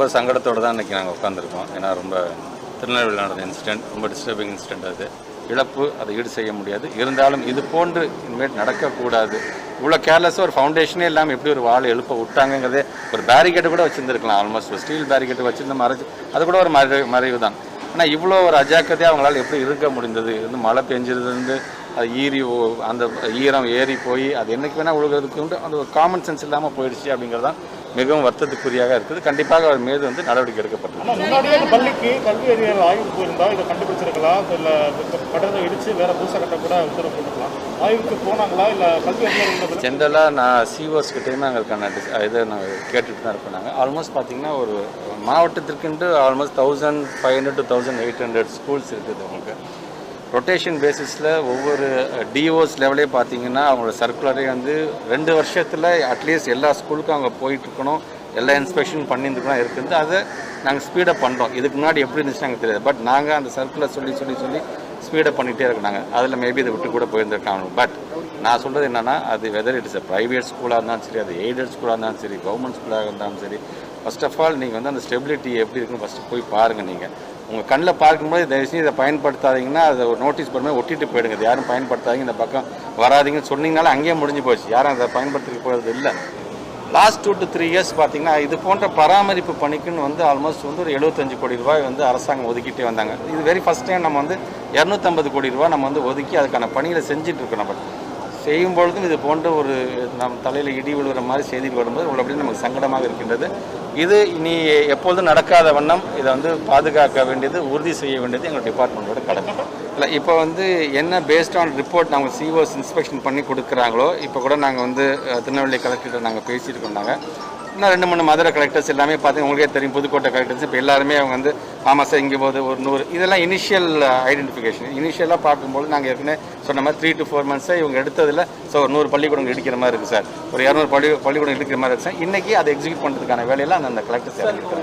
ரொம்ப சங்கடத்தோடு தான் இன்றைக்கி நாங்கள் உட்காந்துருக்கோம் ஏன்னா ரொம்ப திருநெல்வேலியில் நடந்த இன்சிடெண்ட் ரொம்ப டிஸ்டர்பிங் இன்சிடெண்ட் அது. இழப்பு அதை ஈடு செய்ய முடியாது. இருந்தாலும் இது போன்று இனிமேல் நடக்கக்கூடாது. இவ்வளோ கேர்லெஸ்ஸாக ஒரு ஃபவுண்டேஷனே இல்லாமல் எப்படி ஒரு வாழை எழுப்ப விட்டாங்கங்கிறதே ஒரு பேரிகேட்டு கூட வச்சுருந்துருக்கலாம். ஆல்மோஸ்ட் ஒரு ஸ்டீல் பேரிகேட்டு வச்சுருந்த மறைச்சு அது கூட ஒரு மறை மறைவு தான் ஆனால் இவ்வளோ ஒரு அஜாக்கிரதையாக அவங்களால எப்படி இருக்க முடிந்தது? இருந்து மழை பெஞ்சிருந்து அது ஈரி ஓ- அந்த ஈரம் ஏறி போய் அது என்னைக்கு வேணால் உழுகிறதுக்கு உண்டு. அந்த ஒரு காமன் சென்ஸ் இல்லாமல் போயிடுச்சு அப்படிங்கிறது தான் மிகவும் வருத்தத்துக்குரியாக இருக்குது. கண்டிப்பாக அவர் மீது வந்து நடவடிக்கை எடுக்கப்பட்டது முன்னாடியே பள்ளிக்கு கல்வி அதிகாரிகள் ஆய்வுக்கு போயிருந்தா இதை கண்டுபிடிச்சிருக்கலாம். இல்ல கட்டணத்தை இடிச்சு வேற புதுசா கட்ட கூட உத்தரவு போட்டுக்கலாம் ஆய்வுக்கு போனாங்களா? இல்ல கல்வி அதிகாரிகள் ஜென்ரலாக நான் சிஓஸ் கிட்டேயுமே எங்களுக்கான dis- இதை நான் கேட்டுட்டு தான் இருப்பேன் நாங்கள் ஆல்மோஸ்ட் பார்த்தீங்கன்னா ஒரு மாவட்டத்திற்குன்ட்டு almost thousand five hundred to thousand eight hundred schools இருக்குது உங்களுக்கு ரொட்டேஷன் பேசிஸில் ஒவ்வொரு டிஓஸ் லெவலே பார்த்தீங்கன்னா அவங்களோட சர்க்குலரே வந்து ரெண்டு வருஷத்தில் அட்லீஸ்ட் எல்லா ஸ்கூலுக்கும் அவங்க போயிட்டுருக்கணும். எல்லா இன்ஸ்பெக்ஷன் பண்ணியிருந்துக்கணும் இருக்குது அதை நாங்கள் ஸ்பீடப் பண்ணுறோம் இதுக்கு முன்னாடி எப்படி இருந்துச்சு நாங்கள் தெரியாது. பட் நாங்கள் அந்த சர்க்குலர் சொல்லி சொல்லி சொல்லி ஸ்பீடப் பண்ணிகிட்டே இருக்கோம் நாங்கள் அதில் மேபி இதை விட்டு கூட போயிருந்துருக்காங்க பட் நான் சொல்கிறது என்னென்னா அது வெதர் இட்ஸ் அ ப்ரைவேட் ஸ்கூலாக இருந்தாலும் சரி அது எய்டட் ஸ்கூலாக இருந்தாலும் சரி கவர்மெண்ட் ஸ்கூலாக இருந்தாலும் சரி ஃபர்ஸ்ட் ஆஃப் ஆல் நீங்கள் வந்து அந்த ஸ்டெபிலிட்டி எப்படி இருக்குன்னு ஃபஸ்ட்டு போய் பாருங்கள் நீங்கள் உங்கள் கண்ணில் பார்க்கும்போது தயவுசெய்து இதை பயன்படுத்தாதீங்கன்னா அதை ஒரு நோட்டீஸ் பண்ணுமே ஒட்டிட்டு போயிடுங்க. இது யாரும் பயன்படுத்தாதீங்க. இந்த பக்கம் வராதிங்கன்னு சொன்னீங்கனால அங்கேயே முடிஞ்சு போச்சு. யாரும் அதை பயன்படுத்திக்க போகிறது இல்லை. Last two to three years பார்த்தீங்கன்னா இது போன்ற பராமரிப்பு பணிக்குன்னு வந்து ஆல்மோஸ்ட் வந்து ஒரு எழுபத்தஞ்சு கோடி ரூபாய் வந்து அரசாங்கம் ஒதுக்கிட்டே வந்தாங்க. இது வெரி ஃபஸ்ட் டைம் நம்ம வந்து இரநூத்தம்பது கோடி ரூபாய் நம்ம வந்து ஒதுக்கி அதுக்கான பணிகளை செஞ்சுட்டு இருக்கோம் நம்ம. செய்யும் பொழுதும் இது போன்ற ஒரு நம் தலையில் இடி விழுகிற மாதிரி செய்திகள் வரும்போது உள்ளபடி நமக்கு சங்கடமாக இருக்கின்றது. இது இனி எப்பொழுதும் நடக்காத வண்ணம் இதை வந்து பாதுகாக்க வேண்டியது உறுதி செய்ய வேண்டியது எங்கள் டிபார்ட்மெண்ட்டோட கடமை. இல்லை இப்போ வந்து என்ன பேஸ்ட் ஆன் ரிப்போர்ட் நாங்கள் சிஓஸ் இன்ஸ்பெக்ஷன் பண்ணி கொடுக்குறாங்களோ இப்போ கூட நாங்கள் வந்து திருநெல்வேலி கலெக்டர்கிட்ட நாங்கள் பேசியிருக்கோம் நாங்கள் இன்னும் ரெண்டு மூணு மதுரை கலெக்டர்ஸ் எல்லாமே பார்த்தீங்க உங்களுக்கே தெரியும் புதுக்கோட்டை கலெக்டர்ஸ் இப்போ எல்லாருமே அவங்க வந்து ஆமாம் சார் இங்கே போது ஒரு நூறு. இதெல்லாம் இனிஷியல் ஐடென்டிஃபிகேஷன் இனிஷியலாக பார்க்கும்போது நாங்கள் ஏற்கனவே சொன்ன மாதிரி த்ரீ டு ஃபோர் மந்த்ஸை இவங்க எடுத்ததில் ஸோ ஒரு நூறு பள்ளிக்கூடம் இடிக்கிற மாதிரி இருக்குது சார். ஒரு இரநூறு பள்ளி பள்ளிக்கூடம் இடிக்கிற மாதிரி இருக்குது சார். இன்றைக்கி அதை எக்ஸிக்யூட் பண்ணுறதுக்கான வேலையெல்லாம் அந்த கலெக்டர்ஸ் இறங்கியிருக்காங்க